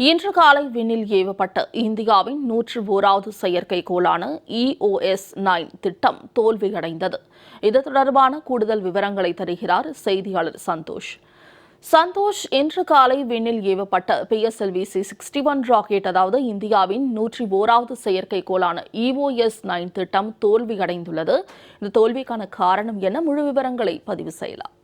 இன்று காலை விண்ணில் ஏவப்பட்ட இந்தியாவின் நூற்று ஓராவது செயற்கைக்கோளான இஓஎஸ் நைன் திட்டம் தோல்வியடைந்தது. இது தொடர்பான கூடுதல் விவரங்களை தருகிறார் செய்தியாளர் சந்தோஷ். சந்தோஷ் இன்று காலை விண்ணில் ஏவப்பட்ட PSLV C sixty one rocket அதாவது இந்தியாவின் நூற்றி ஓராவது செயற்கைக்கோளான இஓஎஸ் நைன் திட்டம் தோல்வியடைந்துள்ளது. இந்த தோல்விக்கான காரணம் என்ன? முழு விவரங்களை பதிவு செய்யலாம்.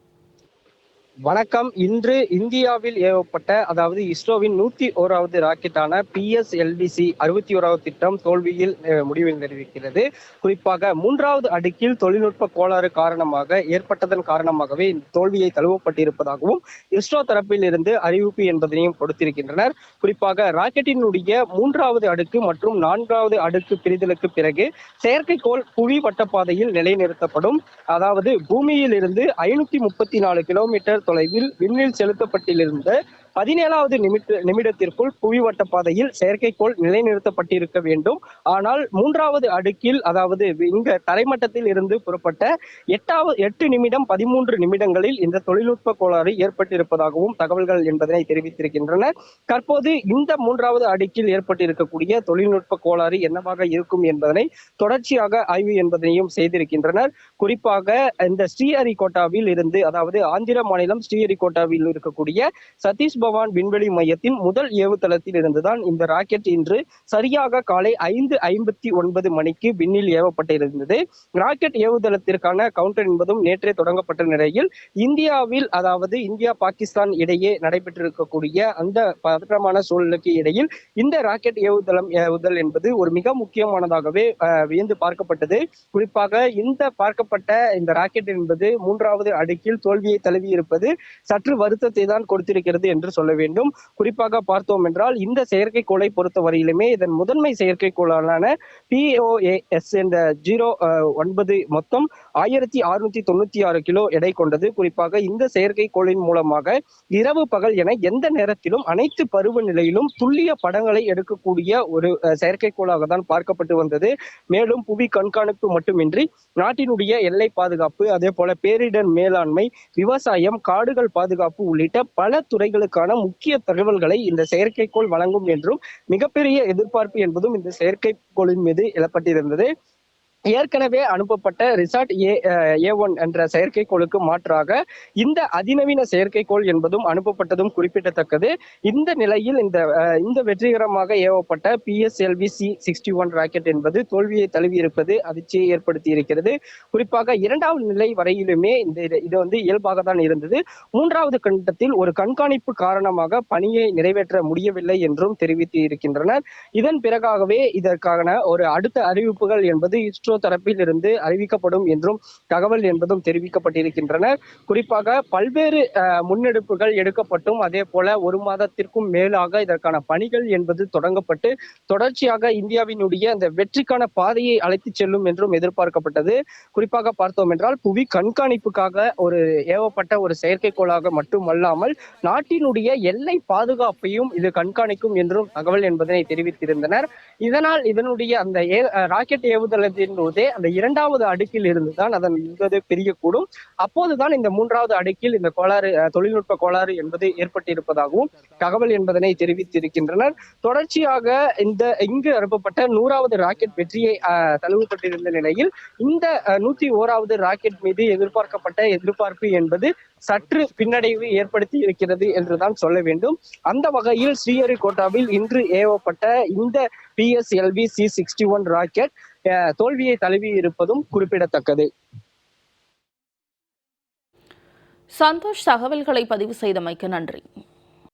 வணக்கம். இன்று இந்தியாவில் ஏவப்பட்ட அதாவது இஸ்ரோவின் நூத்தி ஓராவது ராக்கெட்டான பிஎஸ்எல்விசி அறுபத்தி ஓராவது திட்டம் தோல்வியில் முடிவில் தெரிவிக்கிறது. குறிப்பாக மூன்றாவது அடுக்கில் தொழில்நுட்ப கோளாறு காரணமாக ஏற்பட்டதன் காரணமாகவே இந்த தோல்வியை தழுவப்பட்டிருப்பதாகவும் இஸ்ரோ தரப்பில் இருந்து அறிவிப்பு என்பதனையும் கொடுத்திருக்கின்றனர். குறிப்பாக ராக்கெட்டினுடைய மூன்றாவது அடுக்கு மற்றும் நான்காவது அடுக்கு பிரிதலுக்கு பிறகு செயற்கைக்கோள் புவி வட்டப்பாதையில் நிலைநிறுத்தப்படும். அதாவது பூமியில் இருந்து ஐநூத்தி முப்பத்தி நாலு கிலோமீட்டர் தொலைவில் விண்ணில் செலுத்தப்பட்டிருந்த பதினேழாவது நிமிட நிமிடத்திற்குள் புவிவட்ட வட்டப்பாதையில் செயற்கைக்கோள் நிலைநிறுத்தப்பட்டிருக்க வேண்டும். ஆனால் மூன்றாவது அடுக்கில் அதாவது இங்க தரைமட்டத்தில் இருந்து புறப்பட்ட எட்டாவது எட்டு நிமிடம் பதிமூன்று நிமிடங்களில் இந்த தொழில்நுட்ப கோளாறு ஏற்பட்டிருப்பதாகவும் தகவல்கள் என்பதனை தெரிவித்திருக்கின்றன. தற்போது இந்த மூன்றாவது அடுக்கில் ஏற்பட்டிருக்கக்கூடிய தொழில்நுட்ப கோளாறு என்னவாக இருக்கும் என்பதனை தொடர்ச்சியாக ஆய்வு என்பதனையும் செய்திருக்கின்றனர். குறிப்பாக இந்த ஸ்ரீஹரிகோட்டாவில் இருந்து அதாவது ஆந்திர மாநிலம் ஸ்ரீஹரிகோட்டாவில் இருக்கக்கூடிய சதீஷ் பவான் விண்வெளி மையத்தின் முதல் ஏவுதளத்தில் இருந்துதான் இந்த ராக்கெட் இன்று சரியாக காலை ஐந்து ஐம்பத்தி ஒன்பது மணிக்கு விண்ணில் ஏவப்பட்டிருந்தது. ராக்கெட் ஏவுதளத்திற்கான கவுண்டர் என்பதும் நேற்றே தொடங்கப்பட்ட நிலையில் இந்தியாவில் அதாவது இந்தியா பாகிஸ்தான் இடையே நடைபெற்றிருக்கக்கூடிய அந்த பதற்றமான சூழலுக்கு இடையில் இந்த ராக்கெட் ஏவுதளம் ஏவுதல் என்பது ஒரு மிக முக்கியமானதாகவே வியந்து பார்க்கப்பட்டது. குறிப்பாக இந்த பார்க்கப்பட்ட இந்த ராக்கெட் என்பது மூன்றாவது அடுக்கில் தோல்வியை தழுவி இருப்பது சற்று வருத்தத்தை தான் கொடுத்திருக்கிறது என்று சொல்ல வேண்டும். குறிப்பாக பார்த்தோம் என்றால் இந்த செயற்கைக்கோளை பொறுத்தவரையிலுமே இதன் முதன்மை செயற்கைக்கோளான பிஓஏஎஸ் என்ற ஜீரோ ஒன்பது மொத்தம் ஆயிரத்தி அறுநூத்தி தொண்ணூத்தி ஆறு கிலோ எடை கொண்டது. குறிப்பாக இந்த செயற்கைக்கோளின் மூலமாக இரவு பகல் என எந்த நேரத்திலும் அனைத்து பருவநிலையிலும் துல்லிய படங்களை எடுக்கக்கூடிய ஒரு செயற்கைக்கோளாக தான் பார்க்கப்பட்டு வந்தது. மேலும் புவி கண்காணிப்பு மட்டுமின்றி நாட்டினுடைய எல்லை பாதுகாப்பு அதே போல பேரிடர் மேலாண்மை விவசாயம் காடுகள் பாதுகாப்பு உள்ளிட்ட பல துறைகளுக்கான முக்கிய தகவல்களை இந்த செயற்கைக்கோள் வழங்கும் என்றும் மிகப்பெரிய எதிர்பார்ப்பு என்பதும் இந்த செயற்கைக்கோளின் மீது எழப்பட்டிருந்தது. ஏற்கனவே அனுப்பப்பட்ட ரிசார்ட் ஏ ஏ ஒன் என்ற செயற்கைக்கோளுக்கு மாற்றாக இந்த அதிநவீன செயற்கைக்கோள் என்பதும் அனுப்பப்பட்டதும் குறிப்பிடத்தக்கது. இந்த நிலையில் இந்த இந்த வெற்றிகரமாக ஏவப்பட்ட PSLV C sixty one rocket என்பது தோல்வியை தழுவி இருப்பது அதிர்ச்சியை ஏற்படுத்தி இருக்கிறது குறிப்பாக இரண்டாவது நிலை வரையிலுமே இந்த இது- இது வந்து இயல்பாக தான் இருந்தது. மூன்றாவது கட்டத்தில் ஒரு கண்காணிப்பு காரணமாக பணியை நிறைவேற்ற முடியவில்லை என்றும் தெரிவித்து இருக்கின்றனர் இதன் பிறகாகவே இதற்கான ஒரு அடுத்த அறிவிப்புகள் என்பது இஸ்ரோ தரப்பில் இருந்து அறிவிக்கப்படும் என்றும் தகவல் என்பதும் தெரிவிக்கப்பட்டிருக்கின்றன. குறிப்பாக பல்வேறு முன்னெடுப்புகள் எடுக்கப்பட்டும் அதே போல ஒரு மாதத்திற்கும் மேலாக இதற்கான பணிகள் என்பது தொடங்கப்பட்டு தொடர்ச்சியாக இந்தியாவினுடைய அந்த வெற்றிக்கான பாதையை அழைத்து செல்லும் என்றும் எதிர்பார்க்கப்பட்டது. குறிப்பாக பார்த்தோம் என்றால் புவி கண்காணிப்புக்காக ஒரு ஏவப்பட்ட ஒரு செயற்கைக்கோளாக மட்டுமல்லாமல் நாட்டினுடைய எல்லை பாதுகாப்பையும் இது கண்காணிக்கும் என்றும் தகவல் என்பதனை தெரிவித்திருந்தனர். இதனால் இதனுடைய அந்த ராக்கெட் ஏவுதளத்தின் போதே அந்த இரண்டாவது அடுக்கில் இருந்துதான் அதன் என்பது பிரியக்கூடும். அப்போதுதான் இந்த மூன்றாவது அடுக்கில் இந்த கோளாறு தொழில்நுட்ப கோளாறு என்பது ஏற்பட்டிருப்பதாகவும் தகவல் என்பதனை தெரிவித்திருக்கின்றனர். தொடர்ச்சியாக இந்த இங்கு அனுப்பப்பட்ட நூறாவது ராக்கெட் வெற்றியை தழுவப்பட்டிருந்த நிலையில் இந்த நூத்தி ஓராவது ராக்கெட் மீது எதிர்பார்க்கப்பட்ட எதிர்பார்ப்பு என்பது சற்று பின்னடைவு ஏற்படுத்தி இருக்கிறது என்றுதான் சொல்ல வேண்டும். அந்த வகையில் ஸ்ரீஹரிகோட்டாவில் இன்று ஏவப்பட்ட இந்த PSLV C sixty one rocket தோல்வியை தழுவி இருப்பதும் குறிப்பிடத்தக்கது. சந்தோஷ் தகவல்களை பதிவு செய்தமைக்கு நன்றி.